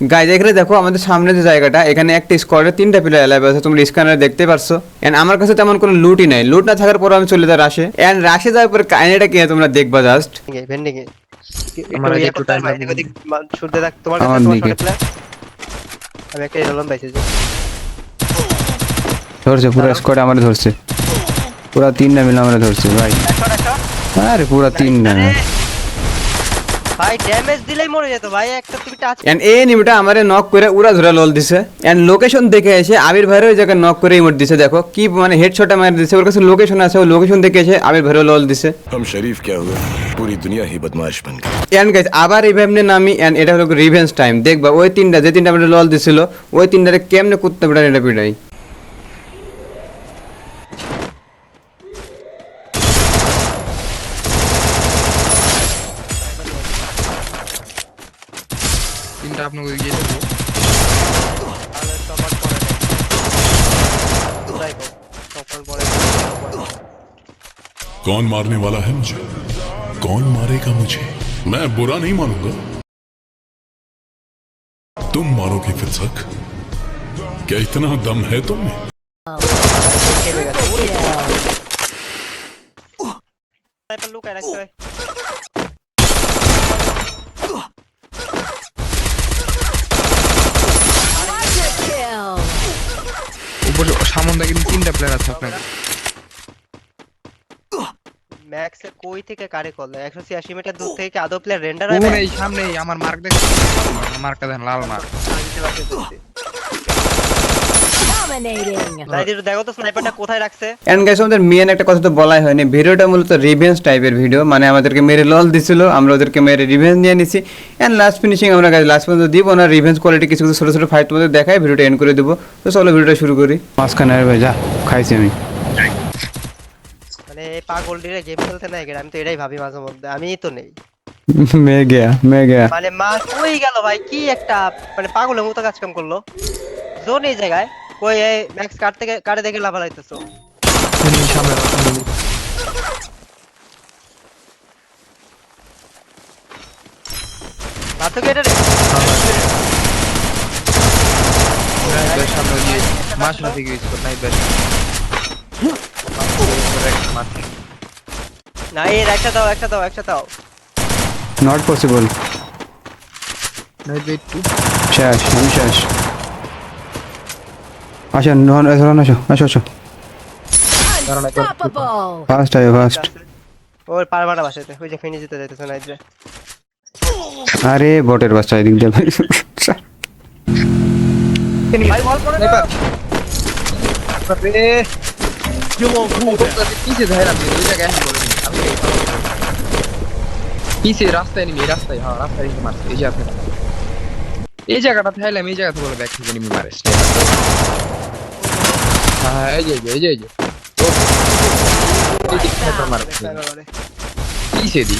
Guys এখানে দেখো আমাদের সামনে যে জায়গাটা এখানে একটা স্কোয়াডে তিনটা প্লেয়ার অ্যালাইভ আছে তোমরা স্ক্যানারে দেখতে পারছ। এন্ড আমার কাছে তেমন কোনো লুটই নাই। লুট না থাকার পর আমি চলে যাই রাশে এন্ড রাশে যাওয়ার পর কাহিনীটা কি তোমরা দেখবা জাস্ট যে। ধরছে পুরো স্কোয়াড আমারে ধরছে। পুরা তিনটা মিলে আমারে ধরছে ভাই। আরে পুরা তিনটা। ভাই ড্যামেজ দিলেই মরে যেত। ভাই একটা তুমি টাচ এন্ড এই এনিমিটা আমারে নক করে উড়া ধরে লল দিছে। এন্ড লোকেশন দেখে এসে আবির ভাইরে ওই জায়গায় নক করে ইমোট দিছে। দেখো কি মানে হেডশটটা মার দিছে। ওর কাছে লোকেশন আছে ও লোকেশন দেখে এসে আবির ভাইরে লল দিছে। হাম শরীফ কে হুয়া পুরি দুনিয়া হি বদমাশ বন গই এন্ড গাইস আবার এই ভাইমনে নামি। এন্ড এটা হলো রিভেঞ্জ টাইম দেখবা ওই তিনটা যে তিনটা আমাদের লল দিছিল ওই তিনটারে কেমনে কুত্তা পিটাই এটা পিটাই? তিনটা আপনাকে গিয়ে দেবো সবার পরে পুরাই সফল পরে कौन मारने वाला है मुझे कौन मारेगा मुझे मैं बुरा नहीं मानूंगा तुम मारोगे फिर तक क्या इतना दम है तुम में খেলে গেছে সামনে কিন্তু তিনটা প্লেয়ার আছে আপনার। ম্যাক্সে কই থেকে কারে কল একশো ছিয়াশি মিটার দূর থেকে কি আদৌ প্লেয়ার রেন্ডার হয় এই সামনে আমার মার্ক দেখ মার্কটা দেন লাল মার্ক দেখো তো স্নাইপারটা কোথায় রাখছে? এন্ড গাইস আমাদের মেন একটা কথা তো বলাই হয়নি। ভিডিওটা মূলত রিভেন্স টাইপের ভিডিও মানে আমাদেরকে মেরে লল দিছিল আমরা ওদেরকে মেরে রিভেন্স নিয়ে নিছি। এন্ড লাস্ট ফিনিশিং আমরা গাইস লাস্ট পর্যন্ত দিব না রিভেন্স কোয়ালিটি কিছু কিছু ছোট ছোট ফাইট তোমাদের দেখাই ভিডিওটা এন্ড করে দেবো। তো চলো ভিডিওটা শুরু করি। মাঝখানে ভাই যা খাইছি আমি। মানে পাগল ডিরে গেম খেলতে নাই আমি তো এটাই ভাবি মাঝে মধ্যে আমি তো নেই। মে গেয়া মে গেয়া। মানে মা কই গেল ভাই? কি একটা মানে পাগলের মতো কাজ কাম করল জোন এই জায়গায়। কই এই ম্যাক্স কাট থেকে কাটে দেখে লাভা লাইতেছো সামনে ভাবতো কি এটা রে? নাইট সামনে দিয়ে মাস না থেকে ইউজ কর নাইট ব্যাশ না এর একটা দাও একটা দাও একটা দাও। নট পসিবল নাইট ওয়েট টু শেষ আমি শেষ আসো নন নন আসো আসো আসো। ফার্স্ট আয় ফার্স্ট ওর পারমাটা বাসাইতে ওই যে ফিনিশ দিতে যাইতেছে নাইট রে। আরে বটের বাচ্চা এদিক দিয়ে ভাই। ভাই বল করে পিছে ধরে আপনি ওই জায়গায় পিছে রাস্তায় নিমি এই রাস্তায় হ্যাঁ রাস্তায় নিমি মারছে এই যে আপনি। এই জায়গাটা থাইলাম এই জায়গাতে বলে ব্যাক থেকে নিমি মারে হ্যাঁ এই যে এই যে এই যে এই যে